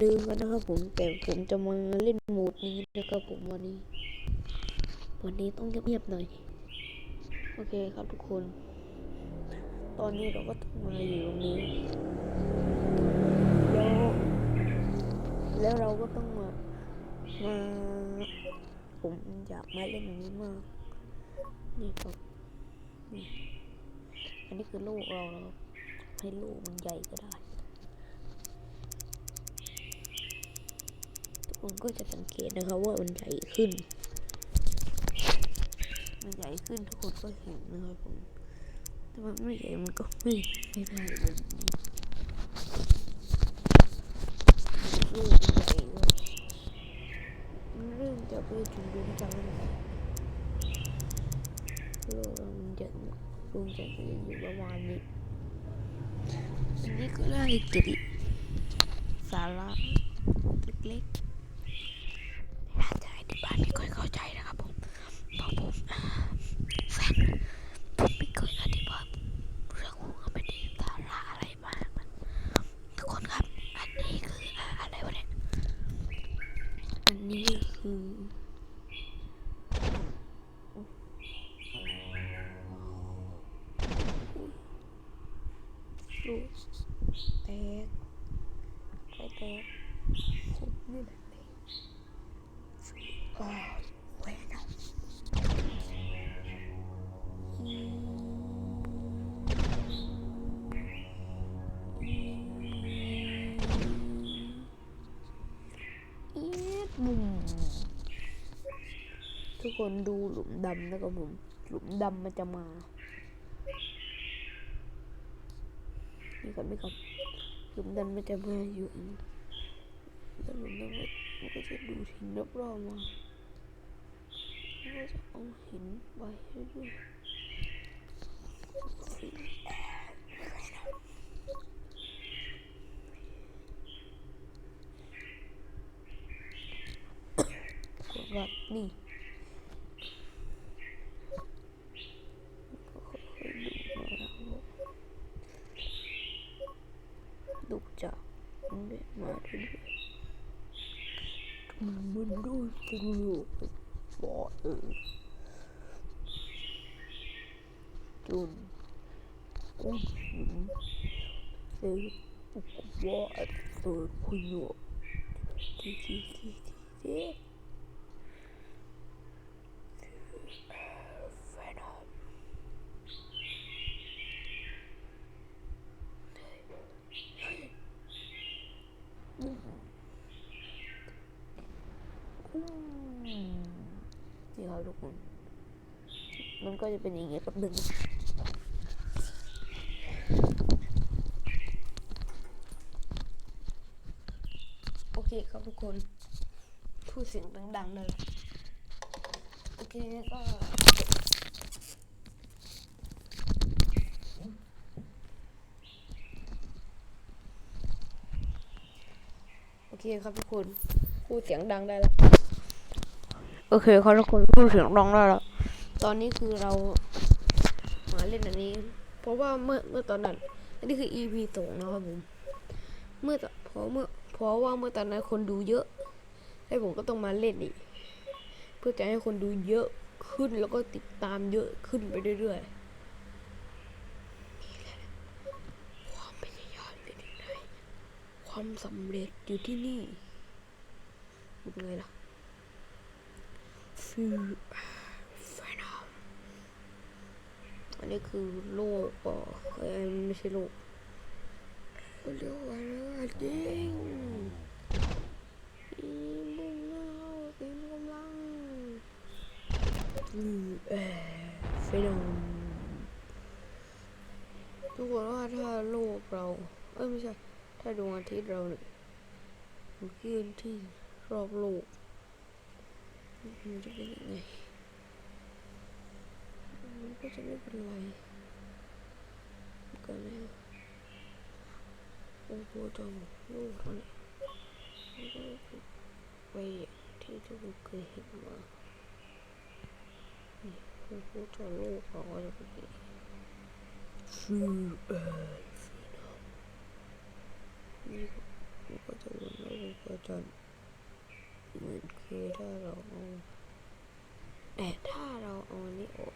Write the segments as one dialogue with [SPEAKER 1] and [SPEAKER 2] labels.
[SPEAKER 1] ลืมกันนะครับผมแต่ผมจะมาเล่นโหมดนี้นะครับผมวันนี้ วันนี้ต้องเงียบๆหน่อยโอเคครับทุกคน ตอนนี้เราก็มาอยู่ตรงนี้แล้วแล้วเราก็ต้องมามาผมอยากมาเล่นอย่างนี้มากนี่ครับนี่อันนี้คือโลกเราแล้วให้โลกมันใหญ่ก็ได้ ทุก คนก็จะสังเกตนะครับว่ามันใหญ่ขึ้น มันใหญ่ขึ้นทุกคนก็เห็นนะครับผมแต่มันไม่ใหญ่มันก็ไม่ไม่ได้แบบนี้ลูกใหญ่เลยมันเริ่มจะไปถึงดวงจันทร์แล้วโลกมันจะดวงจันทร์มันอยู่ประมาณนี้อันนี้ก็ได้เก็บสาระเล็กๆ น่าจะอธิบายไม่ค่อยเข้าใจนะครับผมเพราะผมอ่าแฟนผมไม่เคยอธิบายเรื่องหัวไม่ได้สาระอะไรมากมันทุกคนครับ อันนี้คืออ่าอะไรวะเนี่ย อันนี้คือลูกแตกใครแตก ผมนี่แหละแตก Oh, bueno. Y... Y... ทุกคนดูหลุมดำนะครับผม หลุมดำมันจะมา นี่ครับนี่ครับหลุมดำมันจะมาอยู่ แล้วหลุมดำมันก็จะดูหินรอบๆมา แล้วก็จะเอาหินไปเรื่อยๆกดแบบนี่ก็ค่อยๆดูมาแล้วดูจากมันเรื่อยมาเรื่อยๆมัน ดูสนุกบ่อเออจ นกุ้งหินเอออุกบ่อเออคุยโยทีทีทีทีแฟนอมนี่ครับทุกคน มันก็จะเป็นอย่างเงี้ยกับนึงโอเคครับทุกคน พูดเสียงดังๆเลยโอเคก็โอเคครับทุกคนพูดเสียงดังได้แล้ว โอเคครับทุกคนพูดเสียงดังได้แล้ว ตอนนี้คือเรามาเล่นอันนี้ เพราะว่าเมื่อเมื่อตอนนั้นอันนี้คือ EP สองนะครับผม เมื่อเพราะเมื่อเพราะว่าเมื่อตอนนั้นคนดูเยอะให้ผมก็ต้องมาเล่นอีกเพื่อจะให้คนดูเยอะขึ้นแล้วก็ติดตามเยอะขึ้นไปเรื่อยๆความพยายามอยู่ที่ไหนความสำเร็จอยู่ที่นี่เป็นไงล่ะ ฟิวแฟนอมอันนี้คือโลกป่อเอ้ยไม่ใช่โลกเรียกว่าอะไรจริงอีบุ้งเงาอีกำลังอือเอฟนอมทุกคนว่าถ้าโลกเรา เอ้ยไม่ใช่ ถ้าดวงอาทิตย์เราเนี่ยมันเคลื่อนที่รอบโลก มันจะเป็นยังไงมันก็จะไม่เป็นไรกันแล้วโอ้โหจอมโลกเท่านี้มันก็ไปอย่ที่ทุกคนเคยเห็นมาโอ้โหจอโลกเราจะเป็นย่างนี้ฟูเออฟูนอมนี่ก็จะวนแล้วก็จะ หมือนคือถ้าเราเอาแต่ถ้าเราเอาอันนี้ออก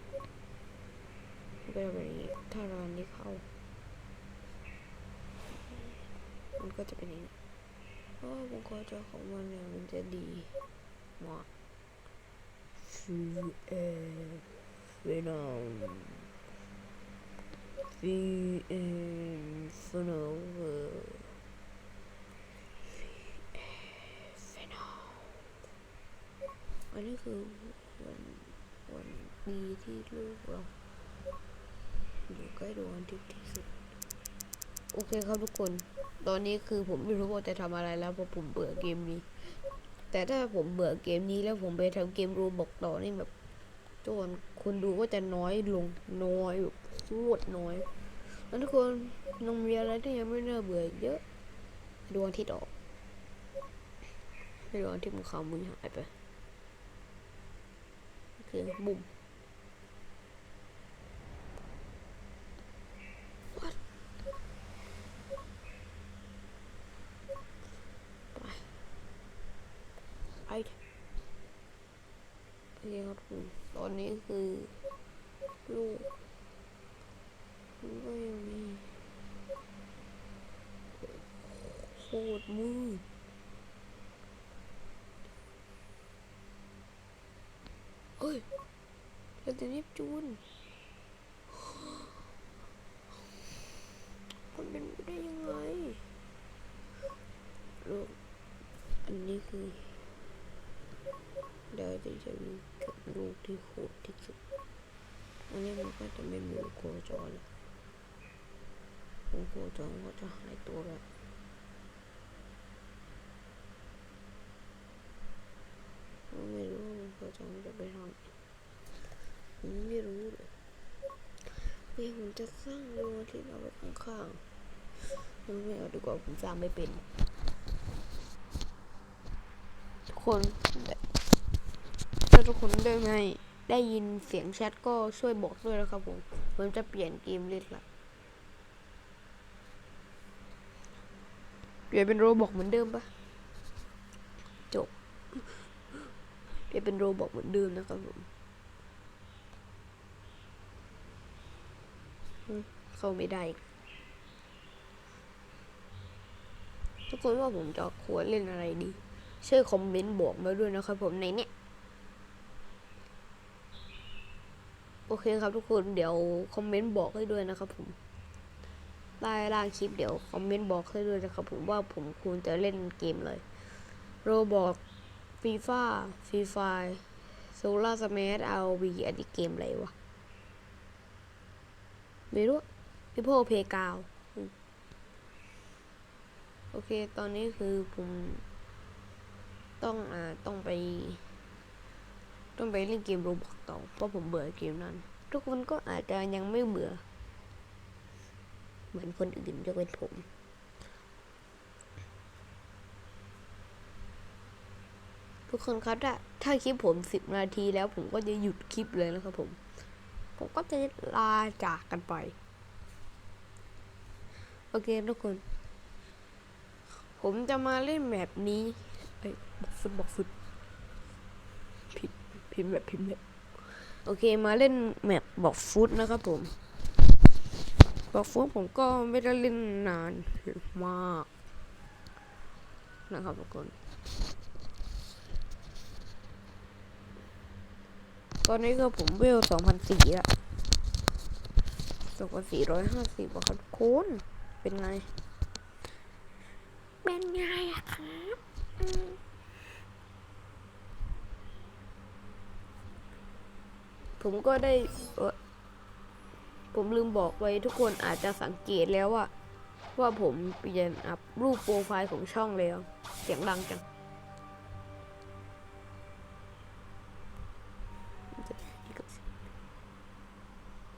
[SPEAKER 1] มันก็จะเป็นอย่างนี้ถ้าเราอันนี้เข้า มันก็จะเป็นอย่างนี้เพราะว่าวงโคจรของมันเนี่ยมันจะดีมากฟีเอเวนอมฟีเอฟโนเวอร์ฟีเอฟโน อันนี้คือวันวันดีที่ลูกเราอยู่ใกล้ดวงอาทิตย์ที่สุด โอเคครับทุกคน ตอนนี้คือผมไม่รู้ว่าจะทำอะไรแล้วเพราะผมเบื่อเกมนี้ แต่ถ้าผมเบื่อเกมนี้แล้วผมไปทำเกมรูบอกต่อนี่แบบจนคนดูก็จะน้อยลงน้อยแบบโคตรน้อยแล้วทุกคนยังมีอะไรที่ยังไม่น่าเบื่อเยอะดวงอาทิตย์ออกดวงอาทิตย์มันขาวมือหายไป โอเคบุ้มไอโอเคครับผมตอนนี้คือลูกมันก็ยังมีโคตรมืด เฮ้ยเราจะนิบจูนมันเป็นไปได้ยังไงลูกอันนี้คือเดี๋ยวจะจะมีกับลูกที่โหดที่สุดอันนี้มันก็จะไม่มีโคจรแล้วโคจรก็จะหายตัวแล้วผมไม่รู้ ฉันจะไปทางไหนผมไม่รู้เลยเฮ้ยผมจะสร้างดวงอาทิตย์เอาไว้ข้างๆมันไม่เอาดีกว่าผมสร้างไม่เป็น ทุกคนถ้าทุกคนได้ไงได้ยินเสียงแชทก็ช่วยบอกด้วยนะครับผมผมจะเปลี่ยนเกมเล่นละเปลี่ยนเป็นโรบอกเหมือนเดิมปะจบ เปลี่ ยนเป็นโรบอกเหมือนเดิมนะครับผมเข้าไม่ได้ ทุกคนว่าผมจะควรเล่นอะไรดีช่วยคอมเมนต์บอกมาด้วยนะครับผมในเนี้ยโอเคครับทุกคนเดี๋ยวคอมเมนต์บอกให้ด้วยนะครับผมใต้ล่างคลิปเดี๋ยวคอมเมนต์บอกให้ด้วยนะครับผมว่าผมควรจะเล่นเกมเลยโรบอก ฟีฟ่าฟรีไฟโซล่าสมาร์ทเอาวีอันนี้เกมอะไรวะ ไม่รู้พี่พ่อเพกาวโอเค ตอนนี้คือผมต้องอ่าต้องไป ต้องไปเล่นเกมโรบอกต่อ เพราะผมเบื่อเกมนั้น ทุกคนก็อาจจะยังไม่เบื่อ เหมือนคนอื่นยกเว้นผม ทุกคนครับถ้าถ้าคลิปผมสิบนาทีแล้วผมก็จะหยุดคลิปเลยนะครับผม ผมก็จะลาจากกันไป โอเคทุกคน ผมจะมาเล่นแบบนี้เอ้บอกฟุตบอกฟุตผิดพิมพ์แบบพิมพ์แบบโอเคมาเล่นแมปบอกฟุตนะครับผม บอกฟุตผมก็ไม่ได้เล่นนานมาก นะครับทุกคน ตอนนี้ก็ผมเวลสองพันสี่อะสองพันสี่ร้อยห้าสิบครับทุกคนเป็นไง เป็นไงอะครับอืมผมก็ได้เอ่อผมลืมบอกไว้ทุกคนอาจจะสังเกตแล้วว่า ว่าผมเปลี่ยนอัพรูปโปรไฟล์ของช่องแล้ว เสียงดังจัง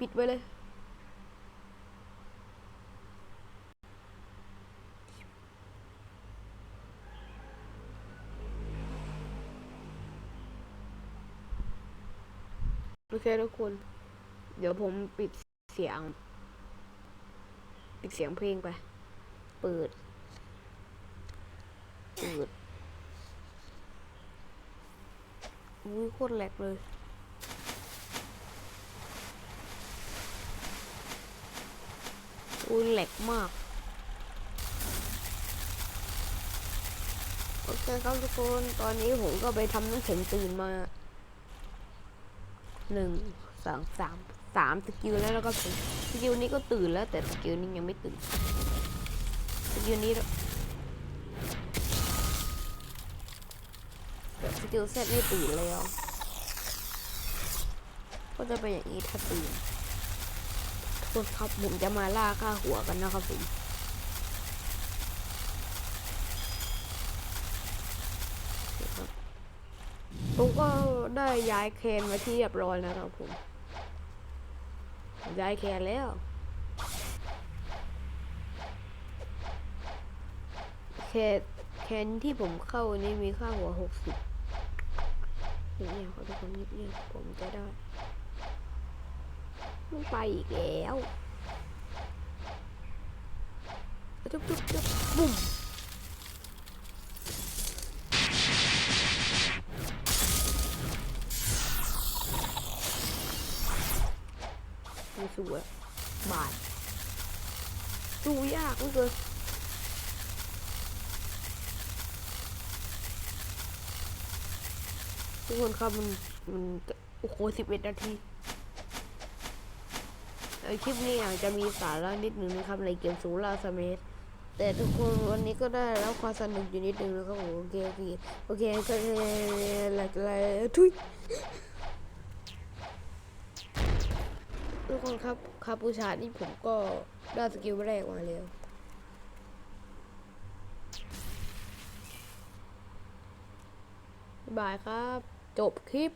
[SPEAKER 1] ปิดไว้เลย โอเคทุกคน เดี๋ยวผมปิดเสียง ปิดเสียงเพลงไป เปิด เปิดอุ้ยโคตรแหลกเลย อุ้ยแหลกมาก โอเคครับทุกคน ตอนนี้ผมก็ไปทำน้ำแข็งตื่นมาหนึ่งสองสามสามสกิลแล้วแล้วก็สกิลนี้ก็ตื่นแล้ว แต่สกิลนี้ยังไม่ตื่นสกิลนี้สกิลเซตนี่ตื่นแล้วก็จะเป็นอย่างนี้ถ้าตื่น ทุกคนครับผมจะมาล่าค่าหัวกันนะครับผมผมก็ได้ย้ายแคนมาที่เรียบร้อยแล้วครับผม ย้ายแคนแล้ว แคนแคนที่ผมเข้านี่มีค่าหัวหกสิบเนี่ยเขาทุกคนเงียบๆผมจะได้ มันไปอีกแล้วจุ๊บจุ๊บจุ๊บบุ้มไม่สู้อะบาดสู้ยากเหลือเกินทุกคนครับมันมันโอ้โหสิบเอ็ดนาที คลิปนี้อาจจะมีสาระนิดหนึ่งนะครับในเกมสูราสเมสแต่ทุกคนวันนี้ก็ได้แล้วความสนุกอยู่นิดหนึ่งนะครับผมโอเคโอเคโอเคก็หลักอะไรทุยทุกคนครับคาปูชานี่ผมก็ได้สกิลแรกมาแล้วบายครับ จบคลิป